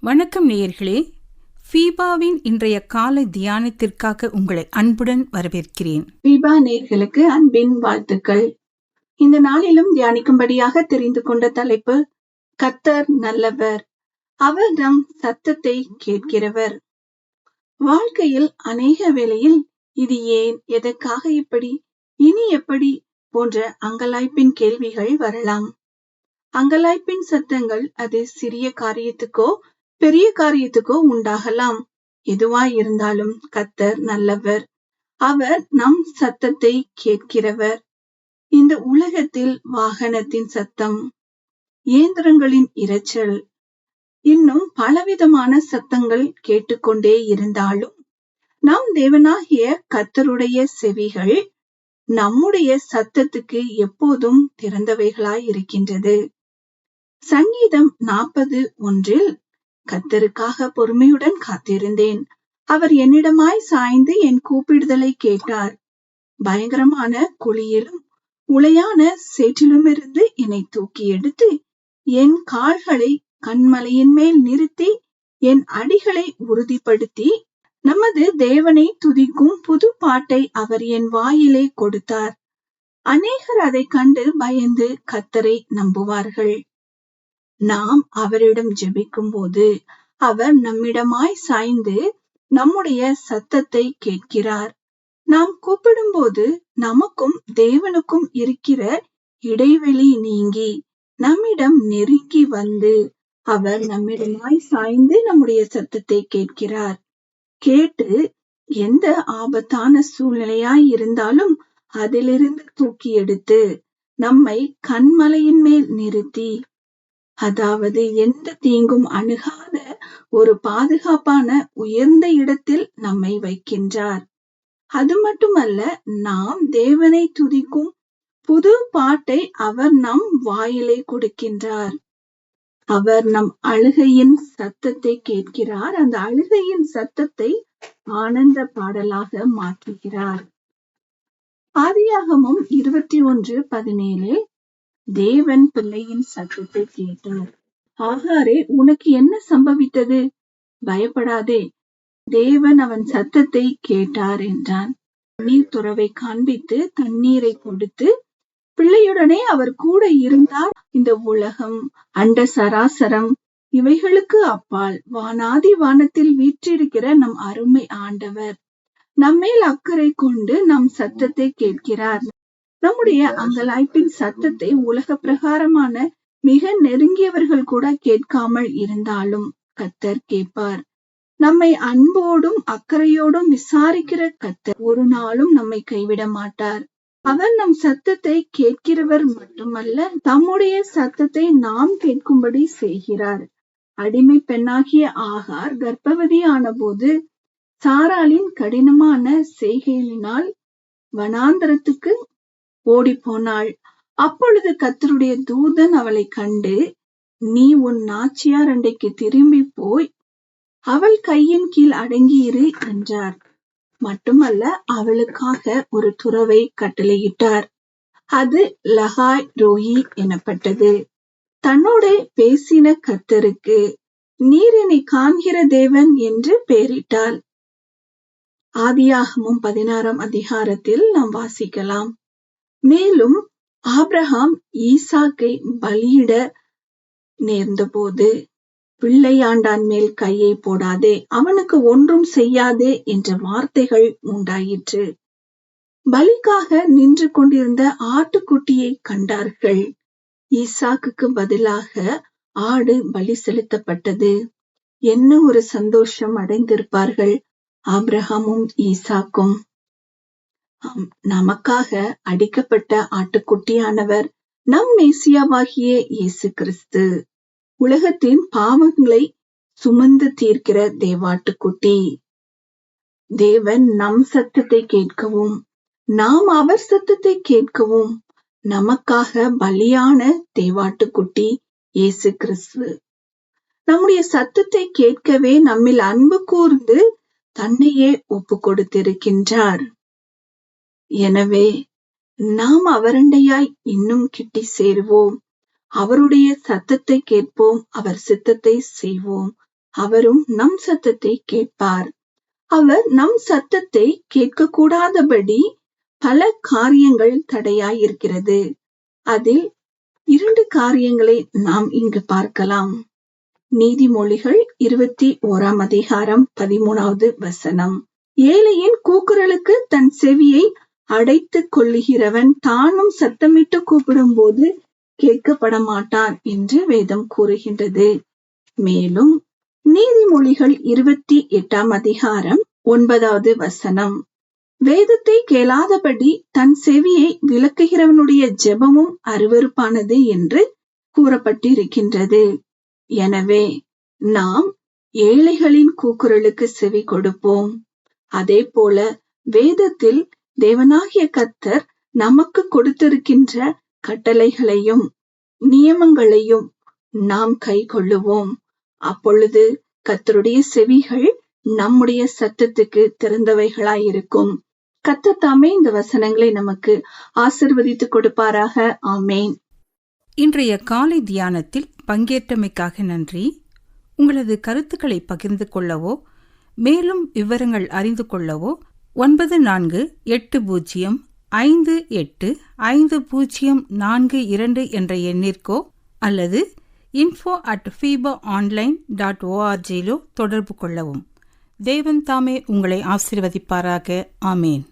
வணக்கம் நேயர்களே. ஃபீபாவின் இன்றைய காலை தியானத்திற்காக உங்களை அன்புடன் வரவேற்கிறேன். ஃபீபா நேர்களுக்கு அன்பின் வாழ்த்துக்கள். இந்த நாளிலும் தியானிக்கும்படியாக தெரிந்து கொண்ட தலைப்பு கத்தர் நல்லவர். அவர் நம் சத்தத்தை கேட்கிறவர். வாழ்க்கையில் அநேக வேளையில் இது ஏன் எதற்காக இப்படி இனி எப்படி போன்ற அங்கலாய்ப்பின் கேள்விகள் வரலாம். அங்கலாய்ப்பின் சத்தங்கள் அது சிறிய காரியத்துக்கோ பெரிய காரியத்துக்கோ உண்டாகலாம். எதுவாய் இருந்தாலும் கத்தர் நல்லவர். அவர் நம் சத்தத்தை கேட்கிறவர். இந்த உலகத்தில் வாகனத்தின் சத்தம் இயந்திரங்களின் இரைச்சல் இன்னும் பலவிதமான சத்தங்கள் கேட்டுக்கொண்டே இருந்தாலும் நம் தேவனாகிய கத்தருடைய செவிகள் நம்முடைய சத்தத்துக்கு எப்போதும் திறந்தவைகளாய் இருக்கின்றது. சங்கீதம் நாற்பது ஒன்றில் கத்தருக்காக பொறுமையுடன் காத்திருந்தேன். அவர் என்னிடமாய் சாய்ந்து என் கூப்பிடுதலை கேட்டார். பயங்கரமான குழியிலும் உளையான சேற்றிலுமிருந்து என்னை தூக்கி எடுத்து என் கால்களை கண்மலையின் மேல் நிறுத்தி என் அடிகளை உறுதிப்படுத்தி நமது தேவனை துதிக்கும் புது பாட்டை அவர் என் வாயிலே கொடுத்தார். அநேகர் அதை கண்டு பயந்து கத்தரை நம்புவார்கள். நாம் அவரிடம் ஜெபிக்கும் போது அவர் நம்மிடமாய் சாய்ந்து நம்முடைய சத்தத்தை கேட்கிறார். நாம் கூப்பிடும்போது நமக்கும் தேவனுக்கும் இருக்கிற இடைவெளி நீங்கி நம்மிடம் நெருங்கி வந்து அவர் நம்மிடமாய் சாய்ந்து நம்முடைய சத்தத்தை கேட்கிறார். கேட்டு எந்த ஆபத்தான சூழ்நிலையாய் இருந்தாலும் அதிலிருந்து தூக்கி எடுத்து நம்மை கண்மலையின் மேல் நிறுத்தி. அதாவது எந்த தீங்கும் அணுகாத ஒரு பாதுகாப்பான உயர்ந்த இடத்தில் நம்மை வைக்கின்றார். அது மட்டுமல்ல நாம் தேவனை துதிக்கும் புது பாட்டை அவர் நம் வாயிலை கொடுக்கின்றார். அவர் நம் அழுகையின் சத்தத்தை கேட்கிறார். அந்த அழுகையின் சத்தத்தை ஆனந்த பாடலாக மாற்றுகிறார். ஆதியாகமும் இருபத்தி ஒன்று பதினேழு. தேவன் பிள்ளையின் சத்தத்தை கேட்டார். ஆகாரே உனக்கு என்ன சம்பவித்தது? பயப்படாதே. தேவன் அவன் சத்தத்தை கேட்டார் என்றான். நீர் துறவை காண்பித்து தண்ணீரை கொடுத்து பிள்ளையுடனே அவர் கூட இருந்தார் இந்த உலகம். அண்ட சராசரம். இவைகளுக்கு அப்பால் வானாதி வானத்தில் வீற்றிருக்கிற நம் அருமை ஆண்டவர். நம்மேல் அக்கறை கொண்டு நம் சத்தத்தை கேட்கிறார். நம்முடைய அங்கலாய்ப்பின் சத்தத்தை உலக பிரகாரமான மிக நெருங்கியவர்கள் கூட கேட்காமல் இருந்தாலும் கத்தர் கேட்பார். நம்மை அன்போடும் அக்கறையோடும் விசாரிக்கிற கத்தர் ஒரு நாளும் நம்மை கைவிட மாட்டார். அவர் நம் சத்தத்தை கேட்கிறவர் மட்டுமல்ல தம்முடைய சத்தத்தை நாம் கேட்கும்படி செய்கிறார். அடிமை பெண்ணாகிய ஆகார் கர்ப்பவதியான போது சாராளின் கடினமான செய்கையினால் வனாந்தரத்துக்கு ஓடி போனாள் அப்பொழுது கத்தருடைய தூதன் அவளை கண்டு நீ உன் நாச்சியார் அண்டைக்கு திரும்பி போய் அவள் கையின் கீழ் அடங்கியிரு என்றார். மட்டுமல்ல அவளுக்காக ஒரு துறவை கட்டளையிட்டார். அது லஹாய் ரோஹி எனப்பட்டது. தன்னோட பேசின கத்தருக்கு நீர் என்னை காண்கிற தேவன் என்று பெயரிட்டாள். ஆதியாகமும் பதினாறாம் அதிகாரத்தில் நாம் வாசிக்கலாம். மேலும் ஆப்ரஹாம் ஈசாக்கை பலியிட நேர்ந்தபோது பிள்ளையாண்டான் மேல் கையை போடாதே அவனுக்கு ஒன்றும் செய்யாதே என்ற வார்த்தைகள் உண்டாயிற்று. பலிக்காக நின்று கொண்டிருந்த ஆட்டுக்குட்டியை கண்டார்கள். ஈசாக்குக்கு பதிலாக ஆடு பலி செலுத்தப்பட்டது. என்ன ஒரு சந்தோஷம் அடைந்திருப்பார்கள் ஆப்ரஹாமும் ஈசாக்கும். நமக்காக அடிக்கப்பட்ட ஆட்டுக்குட்டியானவர் நம் மேசியாவாகிய இயேசு கிறிஸ்து. உலகத்தின் பாவங்களை சுமந்து தீர்க்கிற தேவாட்டுக்குட்டி. தேவன் நம் சத்தத்தை கேட்கவும் நாம் அவர் சத்தத்தை கேட்கவும் நமக்காக பலியான தேவாட்டுக்குட்டி இயேசு கிறிஸ்து. நம்முடைய சத்தத்தை கேட்கவே நம்மில் அன்பு கூர்ந்து தன்னையே ஒப்பு கொடுத்திருக்கின்றார் எனவே நாம் அவரண்டையாய் இன்னும் கிட்டி சேருவோம். அவருடைய சத்தத்தை கேட்போம் அவர் சித்தத்தை செய்வோம். அவரும் நம் சத்தத்தை கேட்பார். அவர் நம் சத்தத்தை கேட்கக்கூடாதபடி பல காரியங்கள் தடையாயிருக்கிறது. அதில் இரண்டு காரியங்களை நாம் இங்கு பார்க்கலாம். நீதிமொழிகள் இருபத்தி ஓராம் அதிகாரம் பதிமூணாவது வசனம். ஏழையின் கூக்குரலுக்கு தன் செவியை அடைத்துக் கொள்ளுகிறவன் தானும் சத்தமிட்டு கூப்பிடும் போது கேட்கப்பட மாட்டான் என்று வேதம் கூறுகின்றது. மேலும் நீதிமொழிகள் இருபத்தி எட்டாம் அதிகாரம் ஒன்பதாவது வசனம். வேதத்தை கேளாதபடி தன் செவியை விளக்குகிறவனுடைய ஜெபமும் அருவறுப்பானது என்று கூறப்பட்டிருக்கின்றது. எனவே நாம் ஏழைகளின் கூக்குரலுக்கு செவி கொடுப்போம். அதே போல வேதத்தில் தேவனாகிய கத்தர் நமக்கு கொடுத்திருக்கின்ற கட்டளைகளையும் நியமங்களையும் நாம் கை கொள்ளுவோம் அப்பொழுது கத்தருடைய செவிகள் நம்முடைய சத்தத்துக்கு திறந்தவைகளாயிருக்கும். கத்தத்தாமே இந்த வசனங்களை நமக்கு ஆசிர்வதித்து கொடுப்பாராக. ஆமேன். இன்றைய காலை தியானத்தில் பங்கேற்றமைக்காக நன்றி. உங்களது கருத்துக்களை பகிர்ந்து கொள்ளவோ மேலும் விவரங்கள் அறிந்து கொள்ளவோ ஒன்பது நான்கு எட்டு பூஜ்ஜியம் ஐந்து எட்டு ஐந்து பூஜ்ஜியம் நான்கு இரண்டு என்ற எண்ணிற்கோ அல்லது info at FIBA online dot ஓஆர்ஜியிலோ தொடர்பு கொள்ளவும். தேவன் தாமே உங்களை ஆசிர்வதிப்பாராக. ஆமேன்.